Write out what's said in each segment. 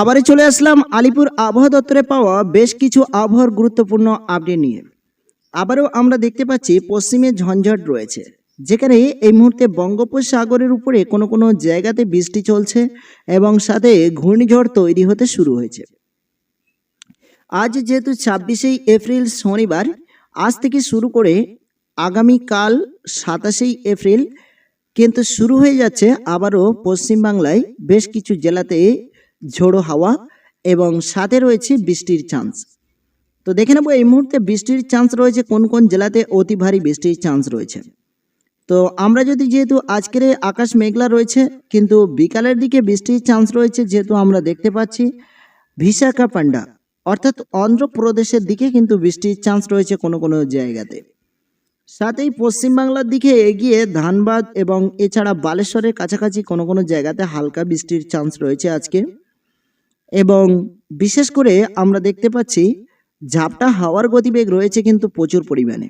আবারও চলে আসলাম আলিপুর আবহাওয়া দপ্তরে পাওয়া বেশ কিছু আবহাওয়ার গুরুত্বপূর্ণ আপডেট নিয়ে। আবারও আমরা দেখতে পাচ্ছি পশ্চিমে ঝঞ্ঝট রয়েছে, যেখানে এই মুহূর্তে বঙ্গোপসাগরের উপরে কোনো কোনো জায়গাতে বৃষ্টি চলছে এবং সাথে ঘূর্ণিঝড় তৈরি হতে শুরু হয়েছে। আজ যেহেতু ছাব্বিশেই এপ্রিল শনিবার, আজ থেকে শুরু করে আগামীকাল সাতাশেই এপ্রিল কিন্তু শুরু হয়ে যাচ্ছে আবারও পশ্চিমবাংলায় বেশ কিছু জেলাতে ঝোড়ো হাওয়া এবং সাথে রয়েছে বৃষ্টির চান্স। তো দেখে নেব এই মুহূর্তে বৃষ্টির চান্স রয়েছে কোন কোন জেলাতে অতি ভারী বৃষ্টির চান্স রয়েছে। তো আমরা যদি যেহেতু আজকের আকাশ মেঘলা রয়েছে, কিন্তু বিকালের দিকে বৃষ্টির চান্স রয়েছে যেহেতু আমরা দেখতে পাচ্ছি বিশাখাপান্ডা অর্থাৎ অন্ধ্রপ্রদেশের দিকে কিন্তু বৃষ্টির চান্স রয়েছে কোনো কোনো জায়গাতে। সাথেই পশ্চিমবাংলার দিকে এগিয়ে ধানবাদ এবং এছাড়া বালেশ্বরের কাছাকাছি কোনো কোনো জায়গাতে হালকা বৃষ্টির চান্স রয়েছে আজকে। এবং বিশেষ করে আমরা দেখতে পাচ্ছি ঝাপটা হাওয়ার গতিবেগ রয়েছে কিন্তু প্রচুর পরিমাণে।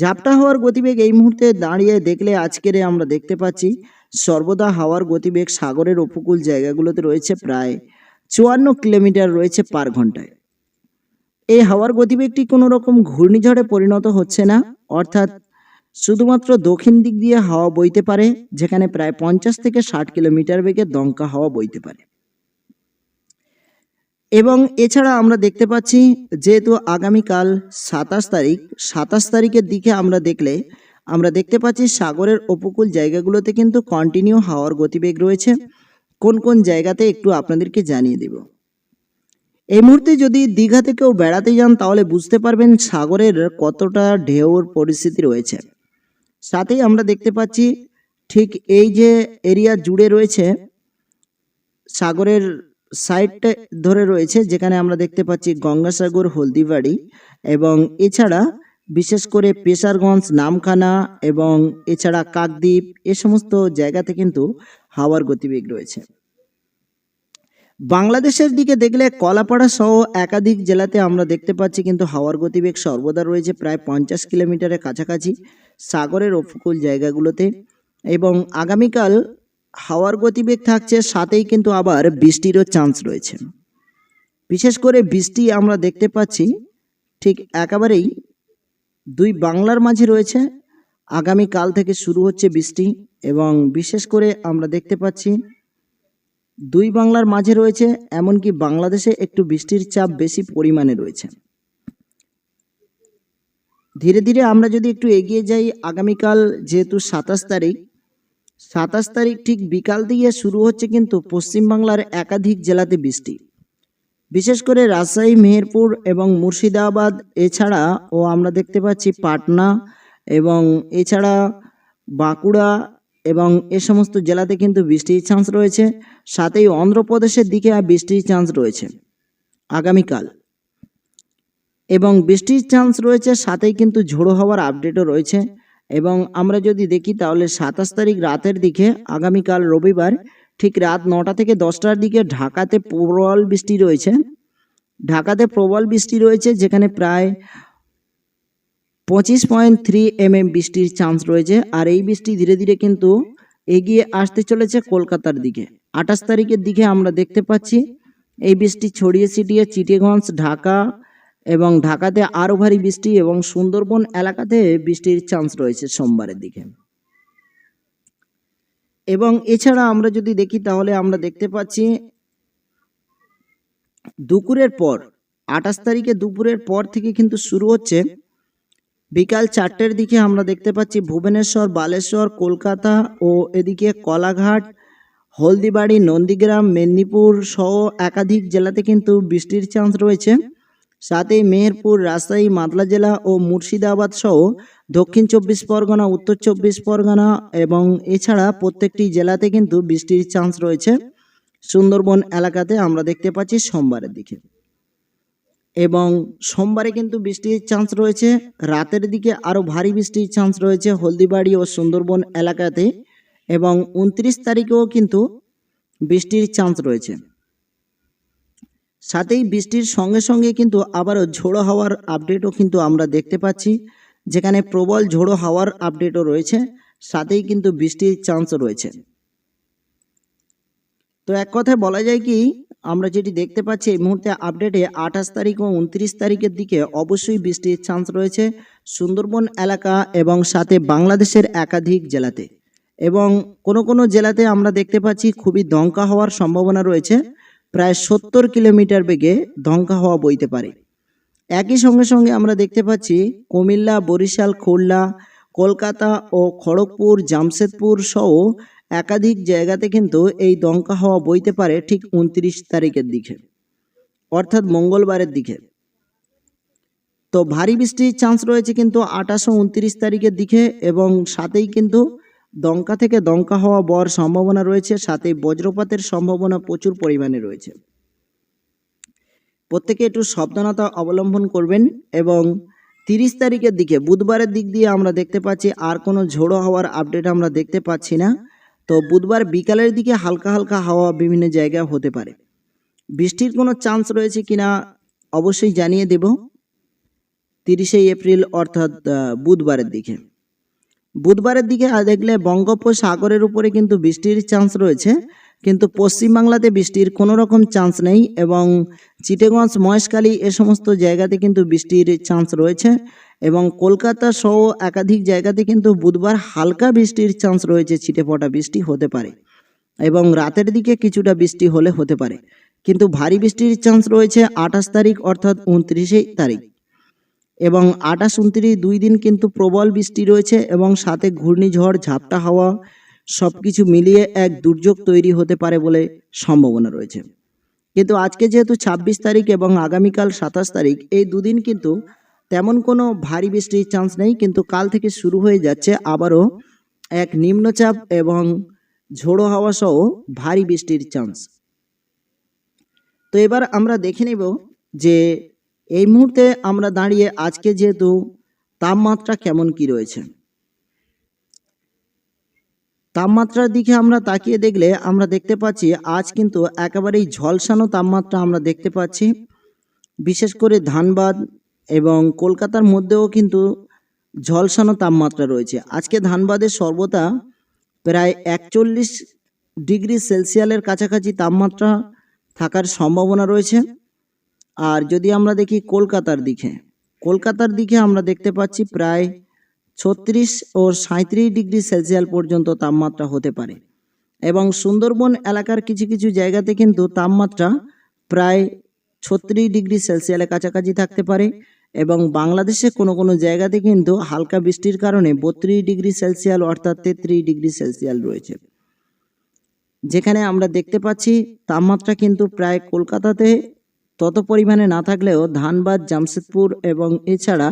ঝাপটা হাওয়ার গতিবেগ এই মুহূর্তে দাঁড়িয়ে দেখলে আজকের আমরা দেখতে পাচ্ছি সর্বদা হাওয়ার গতিবেগ সাগরের উপকূল জায়গাগুলোতে রয়েছে প্রায় চুয়ান্ন কিলোমিটার রয়েছে পার ঘন্টায়। এই হাওয়ার গতিবেগটি কোনো রকম ঘূর্ণিঝড়ে পরিণত হচ্ছে না, অর্থাৎ শুধুমাত্র দক্ষিণ দিক দিয়ে হাওয়া বইতে পারে, যেখানে প্রায় পঞ্চাশ থেকে ষাট কিলোমিটার বেগে দমকা হাওয়া বইতে পারে। এবং এছাড়া আমরা দেখতে পাচ্ছি যেহেতু আগামীকাল সাতাশ তারিখ, সাতাশ তারিখের দিকে আমরা দেখলে আমরা দেখতে পাচ্ছি সাগরের উপকূল জায়গাগুলোতে কিন্তু কন্টিনিউ হাওয়ার গতিবেগ রয়েছে। কোন কোন জায়গাতে একটু আপনাদেরকে জানিয়ে দেব। এই মুহূর্তে যদি দীঘাতে কেউ বেড়াতে যান তাহলে বুঝতে পারবেন সাগরের কতটা ঢেউর পরিস্থিতি রয়েছে। সাথেই আমরা দেখতে পাচ্ছি ঠিক এই যে এরিয়া জুড়ে রয়েছে সাগরের সাইডটা ধরে রয়েছে, যেখানে আমরা দেখতে পাচ্ছি গঙ্গাসাগর, হলদিবাড়ি এবং এছাড়া বিশেষ করে পেশারগঞ্জ, নামখানা এবং এছাড়া কাকদ্বীপ, এ সমস্ত জায়গাতে কিন্তু হাওয়ার গতিবেগ রয়েছে। বাংলাদেশের দিকে দেখলে কলাপাড়া সহ একাধিক জেলাতে আমরা দেখতে পাচ্ছি কিন্তু হাওয়ার গতিবেগ সর্বদা রয়েছে প্রায় পঞ্চাশ কিলোমিটারের কাছাকাছি সাগরের উপকূল জায়গাগুলোতে এবং আগামীকাল হাওয়ার গতিবেগ থাকছে, সাথেই কিন্তু আবার বৃষ্টিরও চান্স রয়েছে। বিশেষ করে বৃষ্টি আমরা দেখতে পাচ্ছি, ঠিক একেবারেই দুই বাংলার মাঝে রয়েছে। আগামীকাল থেকে শুরু হচ্ছে বৃষ্টি এবং বিশেষ করে আমরা দেখতে পাচ্ছি, দুই বাংলার মাঝে রয়েছে, এমনকি বাংলাদেশে একটু বৃষ্টির চাপ বেশি পরিমাণে রয়েছে। ধীরে ধীরে আমরা যদি একটু এগিয়ে যাই, আগামীকাল যেহেতু সাতাশ তারিখ সাতাশ তারিখ ঠিক বিকাল দিয়ে শুরু হচ্ছে কিন্তু পশ্চিমবাংলার একাধিক জেলাতে বৃষ্টি। বিশেষ করে রাজশাহী, মেহেরপুর এবং মুর্শিদাবাদ, এছাড়া ও আমরা দেখতে পাচ্ছি পাটনা এবং এছাড়া বাঁকুড়া এবং এ সমস্ত জেলাতে কিন্তু বৃষ্টির চান্স রয়েছে। সাথেই অন্ধ্রপ্রদেশের দিকে বৃষ্টির চান্স রয়েছে আগামীকাল। এবং বৃষ্টির চান্স রয়েছে, সাথেই কিন্তু ঝোড়ো হওয়ার আপডেটও রয়েছে। এবং আমরা যদি দেখি তাহলে সাতাশ তারিখ রাতের দিকে, আগামীকাল রবিবার, ঠিক রাত নটা থেকে দশটার দিকে ঢাকাতে প্রবল বৃষ্টি রয়েছে। ঢাকাতে প্রবল বৃষ্টি রয়েছে, যেখানে প্রায় পঁচিশ পয়েন্ট থ্রি এম এম বৃষ্টির চান্স রয়েছে। আর এই বৃষ্টি ধীরে ধীরে কিন্তু এগিয়ে আসতে চলেছে কলকাতার দিকে। আঠাশ তারিখের দিকে আমরা দেখতে পাচ্ছি, এই বৃষ্টি ছড়িয়ে ছিটিয়ে চিটিগঞ্জ, ঢাকা এবং ঢাকাতে আরও ভারী বৃষ্টি এবং সুন্দরবন এলাকাতে বৃষ্টির চান্স রয়েছে সোমবারের দিকে। এবং এছাড়া আমরা যদি দেখি তাহলে আমরা দেখতে পাচ্ছি দুপুরের পর, আঠাশ তারিখে দুপুরের পর থেকে কিন্তু শুরু হচ্ছে। বিকাল চারটের দিকে আমরা দেখতে পাচ্ছি ভুবনেশ্বর, বালেশ্বর, কলকাতা ও এদিকে কলাঘাট, হলদিবাড়ি, নন্দীগ্রাম, মেদিনীপুর সহ একাধিক জেলাতে কিন্তু বৃষ্টির চান্স রয়েছে। সাথেই মেহেরপুর, রাজশাহী মাদলা জেলা ও মুর্শিদাবাদ সহ দক্ষিণ চব্বিশ পরগনা, উত্তর চব্বিশ পরগনা এবং এছাড়া প্রত্যেকটি জেলাতে কিন্তু বৃষ্টির চান্স রয়েছে। সুন্দরবন এলাকাতে আমরা দেখতে পাচ্ছি সোমবারের দিকে। এবং সোমবারে কিন্তু বৃষ্টির চান্স রয়েছে। রাতের দিকে আরও ভারী বৃষ্টির চান্স রয়েছে হলদিবাড়ি ও সুন্দরবন এলাকাতে এবং উনত্রিশ তারিখেও কিন্তু বৃষ্টির চান্স রয়েছে। সাথেই বৃষ্টির সঙ্গে সঙ্গে কিন্তু আবারও ঝোড়ো হাওয়ার আপডেটও কিন্তু আমরা দেখতে পাচ্ছি। যেখানে প্রবল ঝোড়ো হাওয়ার আপডেটও রয়েছে, সাথেই কিন্তু বৃষ্টির চান্সও রয়েছে। তো এক কথায় বলা যায় কি, আমরা যেটি দেখতে পাচ্ছি এই মুহূর্তে আপডেটে আঠাশ তারিখ ও উনত্রিশ তারিখের দিকে অবশ্যই বৃষ্টির চান্স রয়েছে সুন্দরবন এলাকা এবং সাথে বাংলাদেশের একাধিক জেলাতে। এবং কোনো কোনো জেলাতে আমরা দেখতে পাচ্ছি খুবই দমকা হওয়ার সম্ভাবনা রয়েছে। প্রায় সত্তর কিলোমিটার বেগে দমকা হওয়া বইতে পারে। একই সঙ্গে সঙ্গে আমরা দেখতে পাচ্ছি কুমিল্লা, বরিশাল, খুলনা, কলকাতা ও খড়গপুর, জামশেদপুর সহ একাধিক জায়গাতে কিন্তু এই দমকা হাওয়া বইতে পারে ঠিক উনত্রিশ তারিখের দিকে, অর্থাৎ মঙ্গলবারের দিকে। তো ভারী বৃষ্টির চান্স রয়েছে কিন্তু আঠাশ উনত্রিশ তারিখের দিকে এবং সাথেই কিন্তু দমকা থেকে দমকা হওয়া বর সম্ভাবনা রয়েছে, সাথে বজ্রপাতের সম্ভাবনা প্রচুর পরিমাণে রয়েছে। প্রত্যেকে একটু সাবধানতা অবলম্বন করবেন এবং তিরিশ তারিখের দিকে, বুধবারের দিক দিয়ে আমরা দেখতে পাচ্ছি আর কোনো ঝোড়ো হওয়ার আপডেট আমরা দেখতে পাচ্ছি না। তো বুধবার বিকালের দিকে হালকা হালকা হাওয়া বিভিন্ন জায়গায় হতে পারে। বৃষ্টির কোনো চান্স রয়েছে কিনা অবশ্যই জানিয়ে দেব। তিরিশে এপ্রিল অর্থাৎ বুধবারের দিকে। বুধবারের দিকে দেখলে বঙ্গোপসাগরের উপরে কিন্তু বৃষ্টির চান্স রয়েছে। কিন্তু পশ্চিমবাংলাতে বৃষ্টির কোনো রকম চান্স নেই এবং চিটেগঞ্জ মহেশখালী এ সমস্ত জায়গাতে কিন্তু বৃষ্টির চান্স রয়েছে এবং কলকাতা সহ একাধিক জায়গাতে কিন্তু বুধবার হালকা বৃষ্টির চান্স রয়েছে ছিটেফোঁটা বৃষ্টি হতে পারে এবং রাতের দিকে কিছুটা বৃষ্টি হলে হতে পারে। কিন্তু ভারী বৃষ্টির চান্স রয়েছে আঠাশ তারিখ অর্থাৎ উনত্রিশে তারিখ। এবং আঠাশ উনত্রিশ দুই দিন কিন্তু প্রবল বৃষ্টি রয়েছে এবং সাথে ঘূর্ণিঝড়, ঝাপটা হাওয়া সব কিছু মিলিয়ে এক দুর্যোগ তৈরি হতে পারে বলে সম্ভাবনা রয়েছে। কিন্তু আজকে যেহেতু ছাব্বিশ তারিখ এবং আগামীকাল সাতাশ তারিখ, এই দুদিন কিন্তু তেমন কোনো ভারী বৃষ্টির চান্স নেই। কিন্তু কাল থেকে শুরু হয়ে যাচ্ছে আবারও এক নিম্নচাপ এবং ঝোড়ো হাওয়া সহ ভারী বৃষ্টির চান্স তো এবার আমরা দেখে নেব যে এই মুহূর্তে আমরা দাঁড়িয়ে আজকে যেহেতু তাপমাত্রা কেমন কি রয়েছে, তাপমাত্রার দিকে আমরা তাকিয়ে দেখলে আমরা দেখতে পাচ্ছি আজ কিন্তু একেবারেই ঝলসানো তাপমাত্রা আমরা দেখতে পাচ্ছি। বিশেষ করে ধানবাদ এবং কলকাতার মধ্যেও কিন্তু ঝলসানো তাপমাত্রা রয়েছে। আজকে ধানবাদের সর্বদা প্রায় একচল্লিশ ডিগ্রি সেলসিয়ালের কাছাকাছি তাপমাত্রা থাকার সম্ভাবনা রয়েছে। আর যদি আমরা দেখি কলকাতার দিকে কলকাতার দিকে আমরা দেখতে পাচ্ছি প্রায় ছত্রিশ ও সাঁত্রিশ ডিগ্রি সেলসিয়াল পর্যন্ত তাপমাত্রা হতে পারে। এবং সুন্দরবন এলাকার কিছু কিছু জায়গাতে কিন্তু তাপমাত্রা প্রায় ছত্রিশ ডিগ্রি সেলসিয়ালের কাছাকাছি থাকতে পারে এবং বাংলাদেশে কোনো কোনো জায়গাতে কিন্তু হালকা বৃষ্টির কারণে বত্রিশ ডিগ্রি সেলসিয়াল অর্থাৎ তেত্রিশ ডিগ্রি সেলসিয়াল রয়েছে। যেখানে আমরা দেখতে পাচ্ছি তাপমাত্রা কিন্তু প্রায় কলকাতাতে তত পরিমাণে না থাকলেও ধানবাদ, জামশেদপুর এবং এছাড়া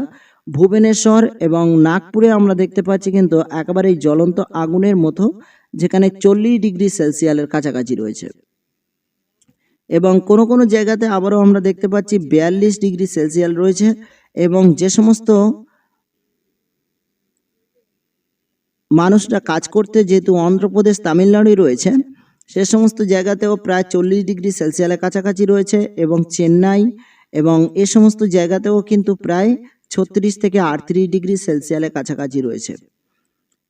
ভুবনেশ্বর এবং নাগপুরে আমরা দেখতে পাচ্ছি কিন্তু একেবারেই জ্বলন্ত আগুনের মতো, যেখানে চল্লিশ ডিগ্রি সেলসিয়ালের কাছাকাছি রয়েছে। এবং কোনো কোনো জায়গাতে আবারও আমরা দেখতে পাচ্ছি বিয়াল্লিশ ডিগ্রি সেলসিয়াল রয়েছে এবং যে সমস্ত মানুষরা কাজ করতে যেহেতু অন্ধ্রপ্রদেশ, তামিলনাড়ু রয়েছে সে সমস্ত জায়গাতেও প্রায় চল্লিশ ডিগ্রি সেলসিয়ালের কাছাকাছি রয়েছে এবং চেন্নাই এবং এ সমস্ত জায়গাতেও কিন্তু প্রায় ছত্রিশ থেকে আটত্রিশ ডিগ্রি সেলসিয়ালের কাছাকাছি রয়েছে।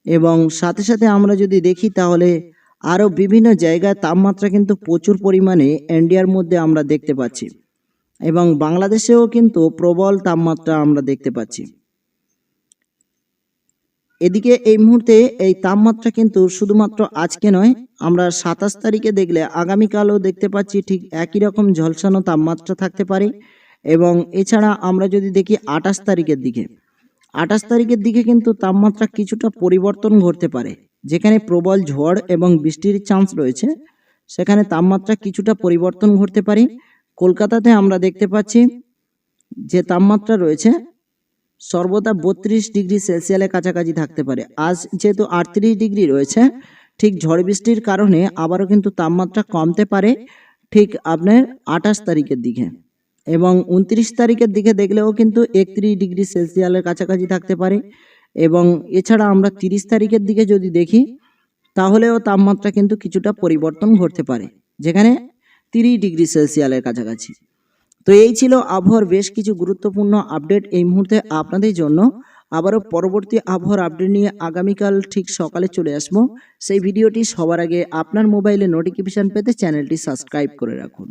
এবং সাথে সাথে আমরা যদি দেখি তাহলে আরও বিভিন্ন জায়গায় তাপমাত্রা কিন্তু প্রচুর পরিমাণে ইন্ডিয়ার মধ্যে আমরা দেখতে পাচ্ছি। এবং বাংলাদেশেও কিন্তু প্রবল তাপমাত্রা আমরা দেখতে পাচ্ছি। এদিকে এই মুহূর্তে এই তাপমাত্রা কিন্তু শুধুমাত্র আজকে নয়, আমরা সাতাশ তারিখে দেখলে আগামীকালও দেখতে পাচ্ছি ঠিক একই রকম ঝলসানো তাপমাত্রা থাকতে পারে। এবং এছাড়া আমরা যদি দেখি আঠাশ তারিখের দিকে, আঠাশ তারিখের দিকে কিন্তু তাপমাত্রা কিছুটা পরিবর্তন ঘটতে পারে। যেখানে প্রবল ঝড় এবং বৃষ্টির চান্স রয়েছে, সেখানে তাপমাত্রা কিছুটা পরিবর্তন ঘটতে পারে। কলকাতাতে আমরা দেখতে পাচ্ছি যে তাপমাত্রা রয়েছে সর্বদা বত্রিশ ডিগ্রি সেলসিয়ালের কাছাকাছি থাকতে পারে। আজ যেহেতু আটত্রিশ ডিগ্রি রয়েছে, ঠিক ঝড় বৃষ্টির কারণে আবারও কিন্তু তাপমাত্রা কমতে পারে, ঠিক আপনার আঠাশ তারিখের দিকে। এবং উনত্রিশ তারিখের দিকে দেখলেও কিন্তু একত্রিশ ডিগ্রি সেলসিয়ালের কাছাকাছি থাকতে পারে। এবং এছাড়া আমরা তিরিশ তারিখের দিকে যদি দেখি, তাহলেও তাপমাত্রা কিন্তু কিছুটা পরিবর্তন ঘটতে পারে, যেখানে তিরিশ ডিগ্রি সেলসিয়ালের কাছাকাছি। তো এই ছিল আবহাওয়ার বেশ কিছু গুরুত্বপূর্ণ আপডেট এই মুহূর্তে আপনাদের জন্য। আবারও পরবর্তী আবহাওয়ার আপডেট নিয়ে আগামীকাল ঠিক সকালে চলে আসব। সেই ভিডিওটি সবার আগে আপনার মোবাইলে নোটিফিকেশান পেতে চ্যানেলটি সাবস্ক্রাইব করে রাখুন।